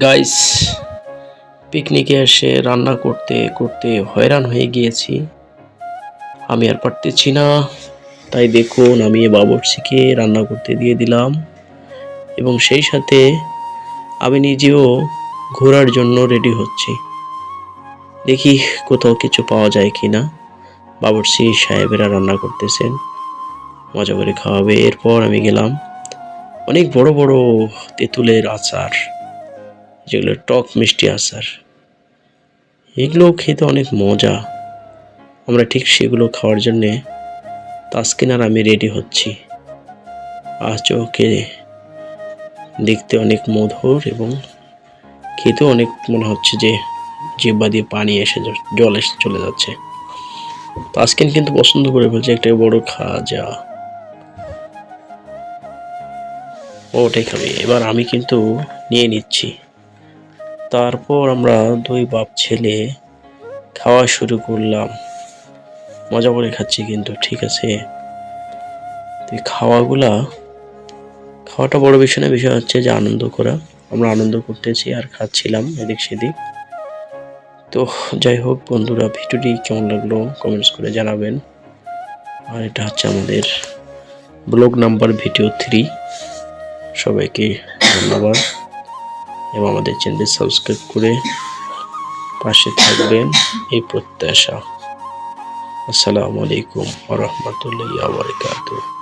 Guys পিকনিকে এসে রান্না করতে করতে হয়রান হয়ে গিয়েছি। আমি আর পারতেছি না। তাই দেখুন, আমি বাবরচিকে রান্না করতে দিয়ে দিলাম। এবং সেই সাথে আমি নিজেও ঘোরার জন্য রেডি হচ্ছি। দেখি কোথাও কিছু পাওয়া যায় কি না বাবরচি সাহেবেরা রান্না করতেছেন। মজা করে খাওয়াবে। এরপর আমি গেলাম অনেক বড় বড় তেঁতুলের আচার। যেগুলো টক মিষ্টি আচার। এগুলো খেতে অনেক মজা। আমরা ঠিক সেগুলো খাওয়ার জন্যে তাসকিন আর আমি রেডি হচ্ছি। আজ ওকে দেখতে অনেক মধুর এবং খেতে অনেক মনে হচ্ছে যে জিব্বা দিয়ে পানি এসে জল এসে চলে যাচ্ছে। তাসকিন কিন্তু পছন্দ করে ফেলছে একটা বড় খাজা। ওটাই খাবে। এবার আমি কিন্তু নিয়ে নিচ্ছি। তারপর আমরা দুই বাপ ছেলে খাওয়া শুরু করলাম। মজা করে খাচ্ছি কিন্তু, ঠিক আছে? তো এই খাওয়াগুলা, খাওয়াটা বড় বিষয় না, বিষয় হচ্ছে যে আনন্দ করা। আমরা আনন্দ করতেছি আর খাচ্ছিলাম এদিক সেদিক। তো যাই হোক বন্ধুরা, ভিডিওটি কেমন লাগল কমেন্টস করে জানাবেন। আর এটা হচ্ছে আমাদের ব্লগ নাম্বার ভিডিও থ্রি। সবাইকে ধন্যবাদ। এবং আমাদের চ্যানেল সাবস্ক্রাইব করে পাশে থাকবেন। এই প্রত্যাশা। আসসালামু আলাইকুম ওয়া রাহমাতুল্লাহি ওয়া বারাকাতুহু।